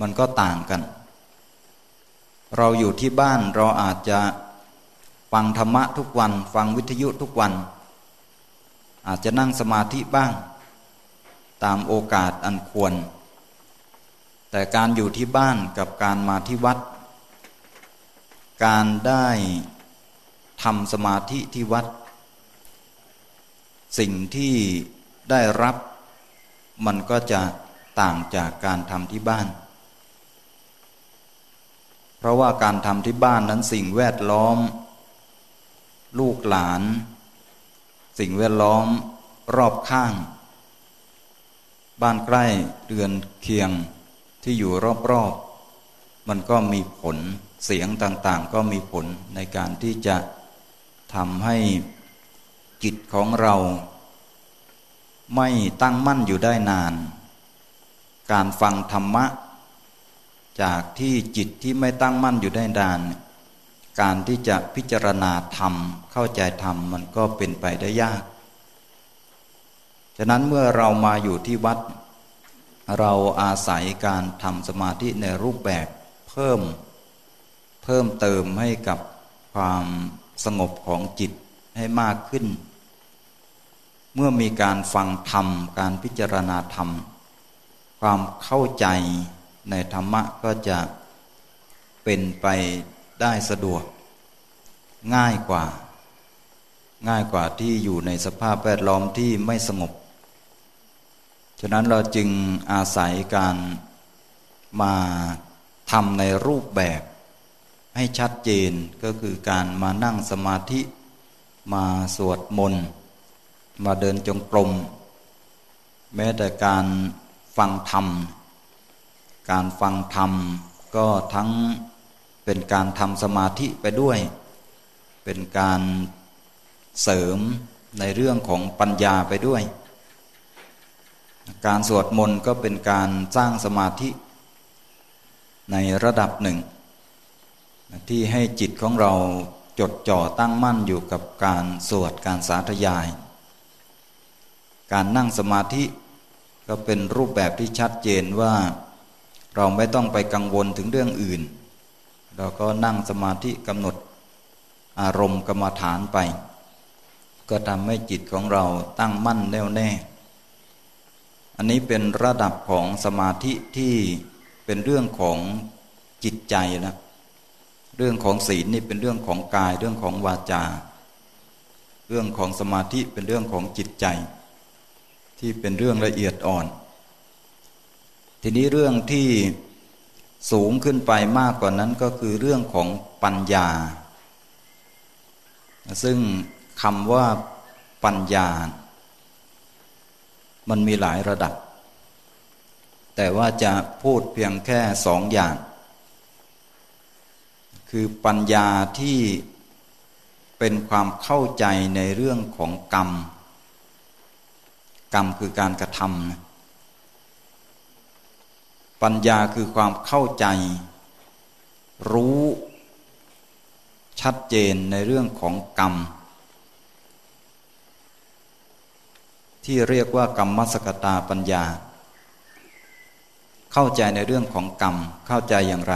มันก็ต่างกัน เราอยู่ที่บ้านเราอาจจะฟังธรรมะทุกวัน ฟังวิทยุทุกวัน อาจจะนั่งสมาธิบ้าง ตามโอกาสอันควร แต่การอยู่ที่บ้านกับการมาที่วัด การได้ทำสมาธิที่วัด สิ่งที่ได้รับมันก็จะต่างจากการทำที่บ้าน เพราะว่าการทำที่บ้านนั้นสิ่งแวดล้อม ลูกหลาน สิ่งแวดล้อมรอบข้าง บ้านใกล้เรือนเคียงที่อยู่รอบๆ มันก็มีผลเสียงต่างๆ ก็มีผลในการที่จะทำให้จิตของเรา ไม่ตั้งมั่นอยู่ได้นาน การฟังธรรมะ จากที่จิตที่ไม่ตั้งมั่นอยู่ได้นาน การที่จะพิจารณาธรรม เข้าใจธรรมมันก็เป็นไปได้ยาก ฉะนั้นเมื่อเรามาอยู่ที่วัด เราอาศัยการทำสมาธิในรูปแบบเพิ่ม เพิ่มเติมให้กับความสงบของจิตให้มากขึ้น เมื่อมีการฟังธรรม การพิจารณาธรรม ความเข้าใจ ในธรรมะก็จะเป็นไปได้สะดวก ง่ายกว่า ง่ายกว่าที่อยู่ในสภาพแวดล้อมที่ไม่สงบ ฉะนั้นเราจึงอาศัยการมาทำในรูปแบบให้ชัดเจนก็คือการมานั่งสมาธิมาสวดมนต์มาเดินจงกรม แม้แต่การฟังธรรม การฟังธรรมก็ทั้งเป็นการทำสมาธิไปด้วย เป็นการเสริมในเรื่องของปัญญาไปด้วย การสวดมนต์ก็เป็นการสร้างสมาธิในระดับหนึ่ง ที่ให้จิตของเราจดจ่อตั้งมั่นอยู่กับการสวดการสาธยาย การนั่งสมาธิก็เป็นรูปแบบที่ชัดเจนว่า เราไม่ต้องไปกังวลถึงเรื่องอื่น เราก็นั่งสมาธิกำหนดอารมณ์กรรมฐานไป ก็ทำให้จิตของเราตั้งมั่นแน่วแน่ อันนี้เป็นระดับของสมาธิที่เป็นเรื่องของจิตใจนะเรื่องของศีลนี่เป็นเรื่องของกายเรื่องของวาจา เรื่องของสมาธิเป็นเรื่องของจิตใจ ที่เป็นเรื่องละเอียดอ่อน ทีนี้เรื่องที่สูงขึ้นไปมากกว่านั้นก็คือเรื่องของปัญญา ซึ่งคำว่าปัญญา มันมีหลายระดับ แต่ว่าจะพูดเพียงแค่สองอย่าง คือปัญญาที่เป็นความเข้าใจในเรื่องของกรรม กรรมคือการกระทำนะ ปัญญาคือความเข้าใจ รู้ชัดเจนในเรื่องของกรรม ที่เรียกว่ากรรมมสกตาปัญญา เข้าใจในเรื่องของกรรมเข้าใจอย่างไร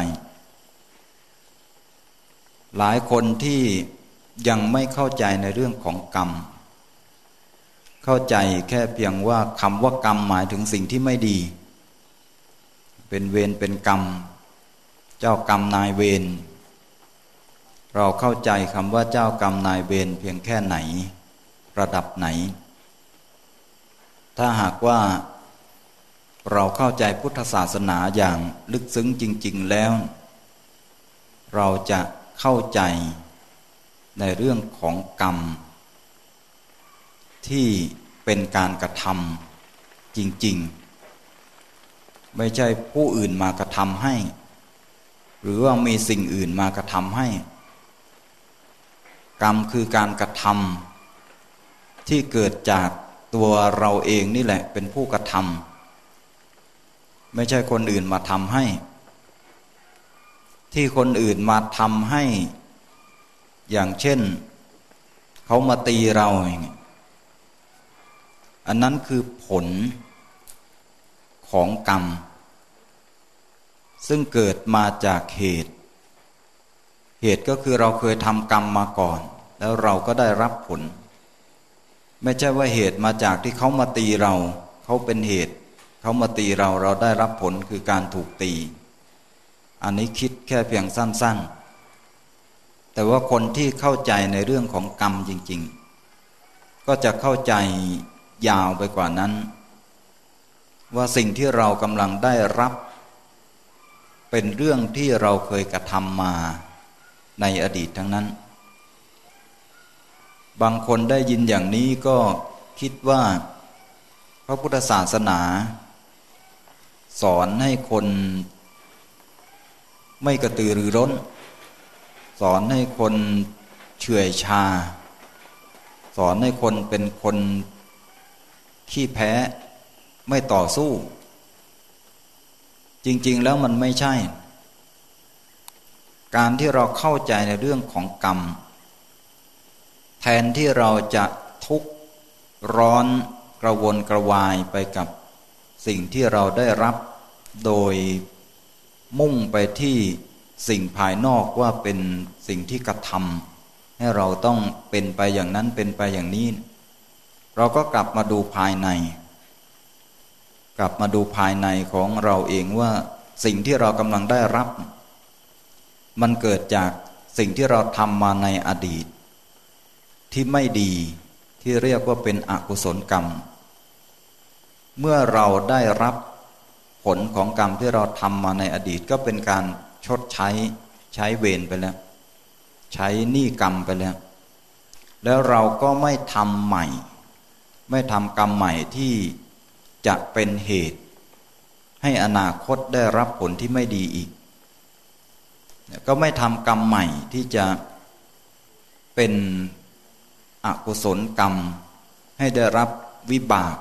หลายคนที่ยังไม่เข้าใจในเรื่องของกรรม เข้าใจแค่เพียงว่าคำว่ากรรมหมายถึงสิ่งที่ไม่ดี เป็นเวรเป็นกรรม เจ้ากรรมนายเวรเราเข้าใจคำว่าเจ้ากรรมนายเวรเพียงแค่ไหน ระดับไหน ถ้าหากว่า เราเข้าใจพุทธศาสนาอย่างลึกซึ้งจริง ๆแล้ว เราจะเข้าใจในเรื่องของกรรม ที่เป็นการกระทำจริง ๆ ไม่ใช่ผู้อื่นมากระทำให้ หรือว่ามีสิ่งอื่นมากระทำให้ กรรมคือการกระทำที่เกิดจากตัวเราเองนี่แหละเป็นผู้กระทำไม่ใช่คนอื่นมาทำให้ ที่คนอื่นมาทำให้ อย่างเช่น เขามาตีเราอย่างนี้อันนั้นคือผล ของกรรม ซึ่งเกิดมาจากเหตุ เหตุก็คือเราเคยทำกรรมมาก่อน แล้วเราก็ได้รับผล ไม่ใช่ว่าเหตุมาจากที่เขามาตีเรา เขาเป็นเหตุ เขามาตีเราเราได้รับผลคือการถูกตี อันนี้คิดแค่เพียงสั้น ๆแต่ว่าคนที่เข้าใจในเรื่องของกรรมจริง ๆ ก็จะเข้าใจยาวไปกว่านั้น ว่าสิ่งที่เรากำลังได้รับ เป็นเรื่องที่เราเคยกระทำมาในอดีตทั้งนั้น บางคนได้ยินอย่างนี้ก็คิดว่า พระพุทธศาสนา สอนให้คนไม่กระตือรือร้น สอนให้คนเฉื่อยชา สอนให้คนเป็นคนขี้แพ้ ไม่ต่อสู้ จริง ๆ แล้วมันไม่ใช่ การที่เราเข้าใจในเรื่องของกรรม แทนที่เราจะทุกข์ร้อนกระวนกระวายไปกับสิ่งที่เราได้รับโดยมุ่งไปที่สิ่งภายนอกว่าเป็นสิ่งที่กระทำให้เราต้องเป็นไปอย่างนั้นเป็นไปอย่างนี้ เราก็กลับมาดูภายใน กลับมาดูภายในของเราเองว่าสิ่งที่เรากำลังได้รับ มันเกิดจากสิ่งที่เราทำมาในอดีต ที่ไม่ดีที่เรียกว่าเป็นอกุศลกรรม เมื่อเราได้รับผลของกรรมที่เราทำมาในอดีตก็เป็นการชดใช้ใช้เวรไปแล้ว ใช้หนี้กรรมไปแล้ว แล้วเราก็ไม่ทำใหม่ ไม่ทำกรรมใหม่ที่ จะเป็นเหตุ ให้อนาคตได้รับผลที่ไม่ดีอีก ก็ไม่ทำกรรมใหม่ที่จะเป็นอกุศลกรรม ให้ได้รับวิบาก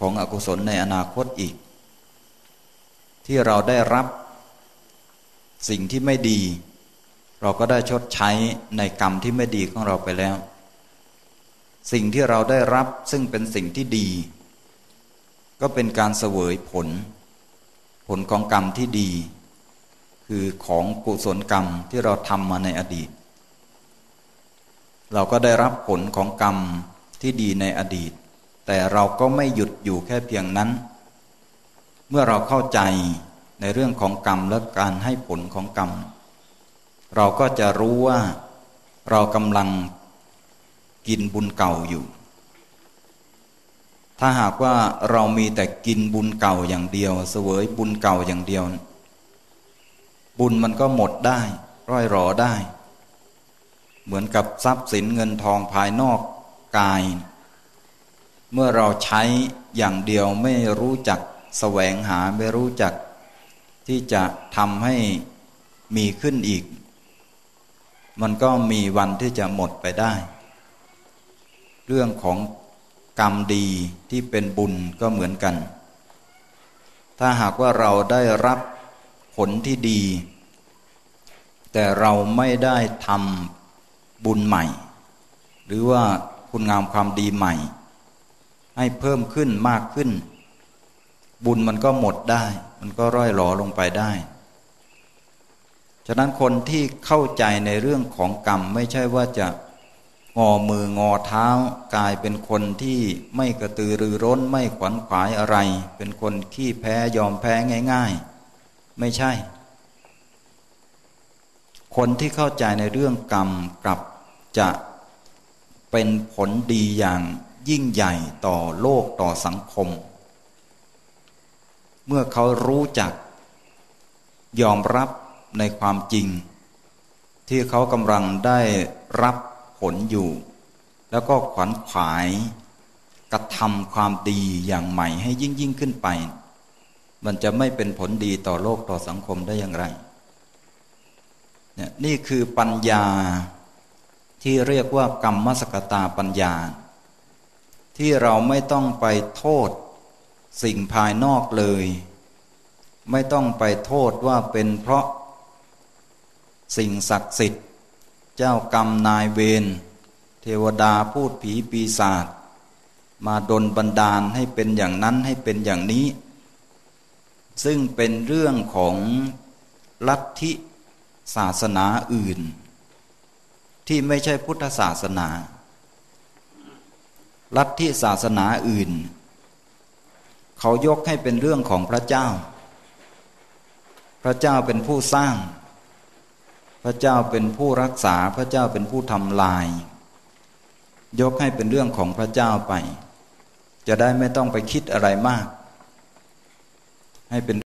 ของอกุศลในอนาคตอีก ที่เราได้รับสิ่งที่ไม่ดี เราก็ได้ชดใช้ในกรรมที่ไม่ดีของเราไปแล้ว สิ่งที่เราได้รับซึ่งเป็นสิ่งที่ดี ก็เป็นการเสวยผล ผลของกรรมที่ดี คือของกุศลกรรมที่เราทำมาในอดีต เราก็ได้รับผลของกรรมที่ดีในอดีต แต่เราก็ไม่หยุดอยู่แค่เพียงนั้น เมื่อเราเข้าใจในเรื่องของกรรมและการให้ผลของกรรม เราก็จะรู้ว่าเรากำลังกินบุญเก่าอยู่ ถ้าหากว่าเรามีแต่กินบุญเก่าอย่างเดียว เสวยบุญเก่าอย่างเดียว บุญมันก็หมดได้ร่อยหรอได้ เหมือนกับทรัพย์สินเงินทองภายนอกกาย เมื่อเราใช้อย่างเดียวไม่รู้จักแสวงหาไม่รู้จัก ที่จะทำให้มีขึ้นอีก มันก็มีวันที่จะหมดไปได้ เรื่องของ กรรมดีที่เป็นบุญก็เหมือนกัน ถ้าหากว่าเราได้รับผลที่ดี แต่เราไม่ได้ทำบุญใหม่ หรือว่าคุณงามความดีใหม่ ให้เพิ่มขึ้นมากขึ้น บุญมันก็หมดได้ มันก็ร่อยหลอลงไปได้ ฉะนั้นคนที่เข้าใจในเรื่องของกรรมไม่ใช่ว่าจะ งอมืองอเท้ากลายเป็นคนที่ไม่กระตือรือร้นไม่ขวัญขวายอะไร เป็นคนขี้แพ้ยอมแพ้ง่าย ๆ ไม่ใช่ คนที่เข้าใจในเรื่องกรรมกลับจะเป็นผลดีอย่างยิ่งใหญ่ต่อโลกต่อสังคม เมื่อเขารู้จักยอมรับในความจริง ที่เขากำลังได้รับ ผลอยู่ แล้วก็ขวัญขวายกระทำความดีอย่างใหม่ให้ยิ่งยิ่งขึ้นไป มันจะไม่เป็นผลดีต่อโลกต่อสังคมได้อย่างไรเนี่ยนี่คือปัญญาที่เรียกว่ากรรมมสกตาปัญญา ที่เราไม่ต้องไปโทษสิ่งภายนอกเลย ไม่ต้องไปโทษว่าเป็นเพราะสิ่งศักดิ์สิทธิ์ เจ้ากรรมนายเวรเทวดาพูดผีปีศาจมาดนบันดาลให้เป็นอย่างนั้นให้เป็นอย่างนี้ ซึ่งเป็นเรื่องของลัทธิศาสนาอื่น ที่ไม่ใช่พุทธศาสนา ลัทธิศาสนาอื่น เขายกให้เป็นเรื่องของพระเจ้า พระเจ้าเป็นผู้สร้าง พระเจ้าเป็นผู้รักษาพระเจ้าเป็นผู้ทำลาย ยกให้เป็นเรื่องของพระเจ้าไป จะได้ไม่ต้องไปคิดอะไรมาก ให้เป็น